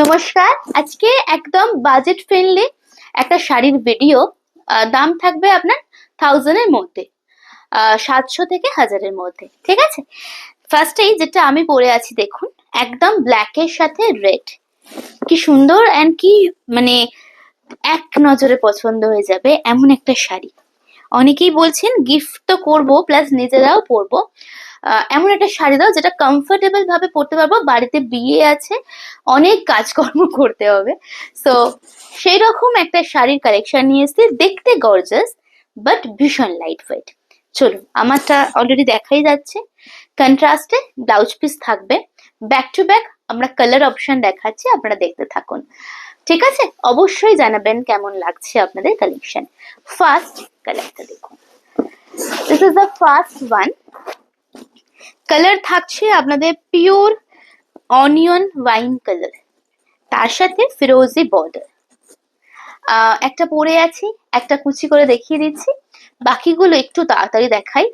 নমস্কার। আজকে একদম বাজেট ফ্রেন্ডলি একটা শাড়ির ভিডিও দাম থাকবে আপনার থাউজেন্ডের মধ্যে সাতশো থেকে হাজারের মধ্যে, ঠিক আছে? ফার্স্টেই যেটা আমি পরে আছি, দেখুন, একদম ব্ল্যাকের সাথে রেড কি সুন্দর অ্যান্ড কি মানে এক নজরে পছন্দ হয়ে যাবে এমন একটা শাড়ি। অনেকেই বলছেন গিফট তো করব প্লাস নিজেরাও পরবো। এমন একটা শাড়ি দাও যেটা কমফোর্টেবল ভাবে পরতে পারব, বাড়িতে বিয়ে আছে, অনেক কাজকর্ম করতে হবে। সো সেই রকম একটা শাড়ির কালেকশন নিয়ে এসেছি, দেখতে গর্জাস বাট ভীষণ লাইট ওয়েট চলুন, আমারটা অলরেডি দেখাই যাচ্ছে। কন্ট্রাস্টে ব্লাউজ পিস থাকবে। ব্যাক টু ব্যাক আমরা কালার অপশন দেখাচ্ছি, আপনারা দেখতে থাকুন। ঠিক আছে? অবশ্যই জানাবেন কেমন লাগছে আপনাদের কালেকশন ফার্স্ট কালারটা দেখুন। This is the first one colour থাকছে আপনাদের পিওর অনিয়ন ওয়াইন কালার তার সাথে ফিরোজি বর্ডার একটা পরে আছি, একটা কুচি করে দেখিয়ে দিচ্ছি। বাকিগুলো একটু তাড়াতাড়ি দেখাই।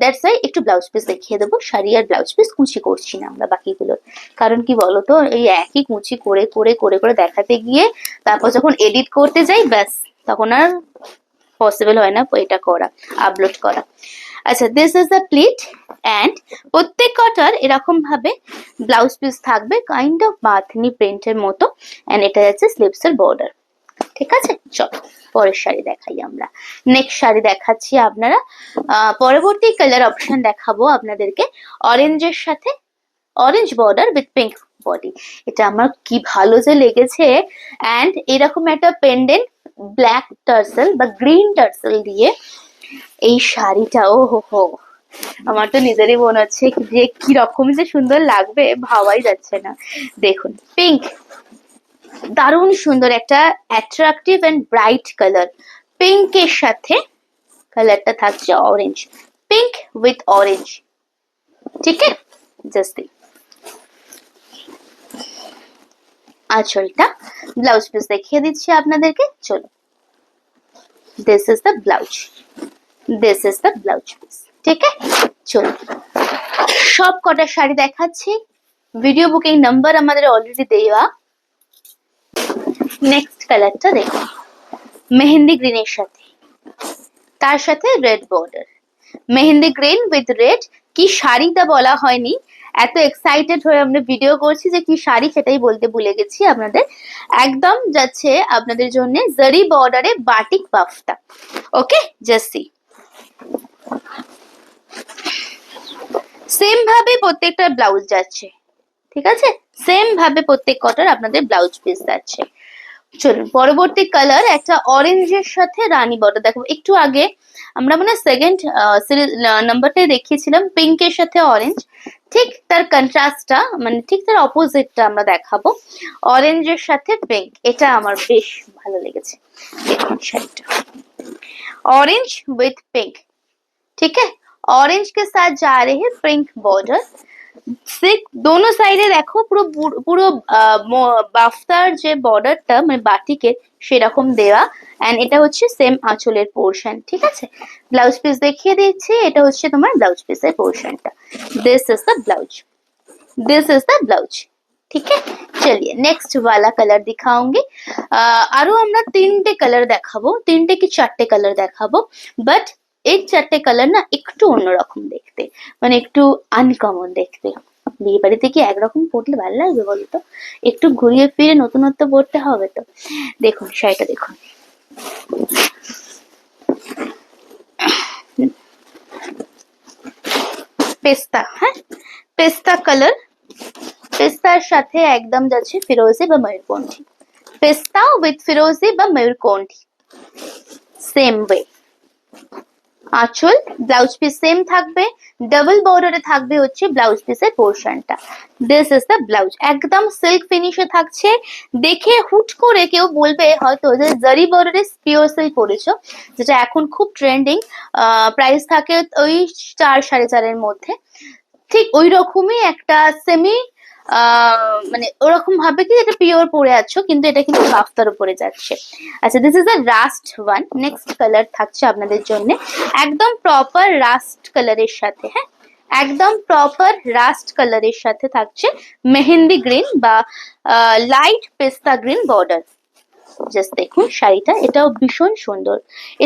দ্যাটস ওয়াই একটু ব্লাউজ পিস দেখিয়ে দেবো। শাড়ি আর ব্লাউজ পিস কুচি করছি না আমরা বাকিগুলোর কারণ কি বলতো, এই একই কুচি করে করে করে করে দেখাতে গিয়ে তারপর যখন এডিট করতে যাই, ব্যাস, তখন আর পসিবল হয় না এটা করা আপলোড করা। আচ্ছা this is the pleat and প্রত্যেক কটার এরকমভাবে ব্লাউজ পিস থাকবে কাইন্ড অফ বাথনি প্রিন্টের মতো অ্যান্ড এটা যাচ্ছে স্লিভস এর বর্ডার ঠিক আছে? চলো, পরের শাড়ি দেখাই আমরা। নেক্সট শাড়ি দেখাচ্ছি আপনারা। পরবর্তী কালার অপশন দেখাবো আপনাদেরকে। অরেঞ্জের সাথে orange border with pink body এটা আমার কি ভালো যে লেগেছে। অ্যান্ড এরকম একটা পেন্ডেন্ট ব্ল্যাক টার্সেল বা গ্রিন টার্সেল দিয়ে এই শাড়িটা ও হো। হো আমার তো নিজেরই মনে হচ্ছে যে কি রকম যে সুন্দর লাগবে, ভাবাই যাচ্ছে না। দেখুন পিঙ্ক দারুণ সুন্দর একটা অ্যাট্রাকটিভ এন্ড ব্রাইট কালার পিঙ্কের সাথে কালারটা থাকছে অরেঞ্জ পিঙ্ক উইথ অরেঞ্জ ঠিক আছে? জাস্ট ব্লাউজ পিস দেখিয়ে দিচ্ছি আপনাদেরকে। চলো this is the blouse this is the blouse piece ঠিক আছে চলো সব কটা শাড়ি দেখাচ্ছি ভিডিও বুকিং নাম্বার আমাদের অলরেডি দেওয়া নেক্সট কালারটা দেখো মেহেন্দি গ্রিনের সাথে তার সাথে red border mehendi green with red কি শাড়িটা বলা হয়নি এত এক্সাইটেড হয়ে আমরা ভিডিও করছি যে কি শাড়ি সেটাই বলতে ভুলে গেছি আপনাদের একদম যাচ্ছে আপনাদের জন্য জারি বর্ডারে বাটিক বাফটা ওকে জাস্টি সেম ভাবে প্রত্যেকটা ব্লাউজ যাচ্ছে, ঠিক আছে? সেম ভাবে প্রত্যেক কটার আপনাদের ব্লাউজ পিস যাচ্ছে। চলুন, পরবর্তী কালার একটা অরেঞ্জের সাথে রানী বর্ডার দেখো একটু আগে আমরা মানে সেকেন্ড নাম্বারটাই দেখিয়েছিলাম পিঙ্কের সাথে অরেঞ্জ ঠিক তার কন্ট্রাস্টটা মানে ঠিক তার অপোজিটটা আমরা দেখাবো। অরেঞ্জের সাথে পিঙ্ক এটা আমার বেশ ভালো লেগেছে। শাড়িটা। অরেঞ্জ উইথ পিঙ্ক ठीक है? ऑरेंज के साथ जा रहे हैं फ्रिंक बॉर्डर সে দোনো সাইডে দেখো পুরো পুরো বাফতার যে বর্ডারটা মানে বাটিকে সেরকম দেওয়া অ্যান্ড এটা হচ্ছে সেম আঁচলের পোর্শন ঠিক আছে? ব্লাউজ পিস দেখিয়ে দিচ্ছি, এটা হচ্ছে তোমার ব্লাউজ পিসের পোর্শনটা this is the blouse this is the blouse ঠিক আছে? চলিয়ে नेक्स्ट वाला कलर दिखाऊंगी। আরও আমরা তিনটে কালার দেখাবো, তিনটে কি চারটে কালার দেখাবো বাট এই চারটে কালার না একটু অন্যরকম দেখতে মানে একটু আনকমন দেখতে। বিয়ে বাড়িতে কি একরকম পড়লে ভালো লাগবে বলতো? একটু ঘুরিয়ে ফিরে নতুনত্ব পড়তে হবে তো। দেখুন, শাড়িটা দেখুন। পেস্তা হ্যাঁ? পেস্তা কালার পেস্তার সাথে একদম যাচ্ছে ফিরোজি বা ময়ূরকণ্ঠী পেস্তা উইথ ফিরোজি বা ময়ূরকণ্ঠী সেম ওয়ে আঁচল ব্লাউজ পিস সেম থাকবে ডাবল বর্ডারে থাকবে হচ্ছে ব্লাউজ পিসের পোর্শনটা দিস ইজ দ্য ব্লাউজ একদম সিল্ক ফিনিশে থাকছে। দেখে হুট করে কেউ বলবে হয়তো যে জারি বর্ডারে পিওর সিল্ক পরেছো, যেটা এখন খুব ট্রেন্ডিং প্রাইস থাকে ওই চার সাড়ে চারের মধ্যে। ঠিক ওই রকমই একটা সেমি মানে ওরকম ভাবে কি এটা পিওর পরে আছো, কিন্তু এটা কিন্তু বাফতার উপরে যাচ্ছে। আচ্ছা this is the rust one next colour থাকছে আপনাদের জন্য। একদম প্রপার রাস্ট কালারের সাথে হ্যাঁ? একদম প্রপার রাস্ট কালারের সাথে থাকছে মেহেন্দি গ্রিন বা লাইট পেস্তা গ্রিন বর্ডার জাস্ট দেখুন শাড়িটা, এটাও ভীষণ সুন্দর।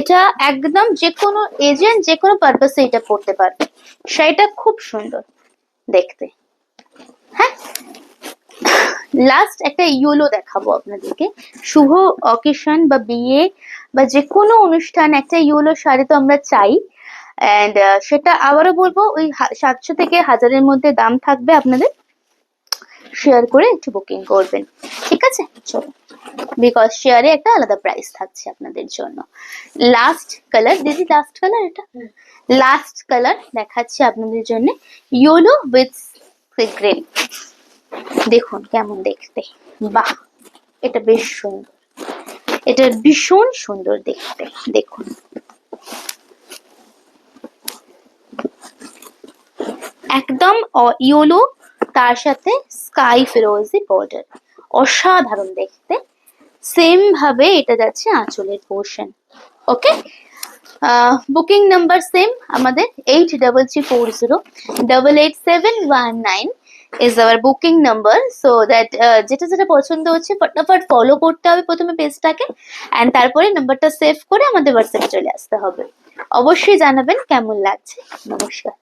এটা একদম যে কোনো এজেন্ট যে কোনো পারপাসে এটা পরতে পারবে। শাড়িটা খুব সুন্দর, দেখতে। হ্যাঁ? লাস্ট একটা ইয়েলো দেখাবো আপনাদেরকে। শুভ অকেশন বা বিয়ে বা যে কোনো অনুষ্ঠান একটা ইয়েলো শাড়ি তো আমরা চাই। অ্যান্ড সেটা আবারও বলব ওই সাতশো থেকে হাজারের মধ্যে দাম থাকবে আপনাদের। শেয়ার করে একটু বুকিং করবেন। ঠিক আছে? চলো। বিকজ শেয়ারে একটা আলাদা প্রাইস থাকছে আপনাদের জন্য। লাস্ট কালার দিদি লাস্ট কালার এটা? লাস্ট কালার দেখাচ্ছি আপনাদের জন্য। ইয়েলো উইথ গ্রিন দেখুন কেমন দেখতে। বাহ, এটা বেশ সুন্দর। এটা ভীষণ সুন্দর দেখতে, দেখুন। একদম ইয়েলো, তার সাথে স্কাই ফিরোজি বর্ডার অসাধারণ দেখতে। সেম ভাবে এটা যাচ্ছে আঁচলের portion okay booking number same আমাদের eight double three four zero double eight seven one nine is our booking number so that যেটা যেটা পছন্দ হচ্ছে, ফটাফট ফলো করতে হবে প্রথমে পেজটাকে অ্যান্ড তারপরে নাম্বারটা সেভ করে আমাদের হোয়াটসঅ্যাপে চলে আসতে হবে। অবশ্যই জানাবেন কেমন লাগছে। নমস্কার।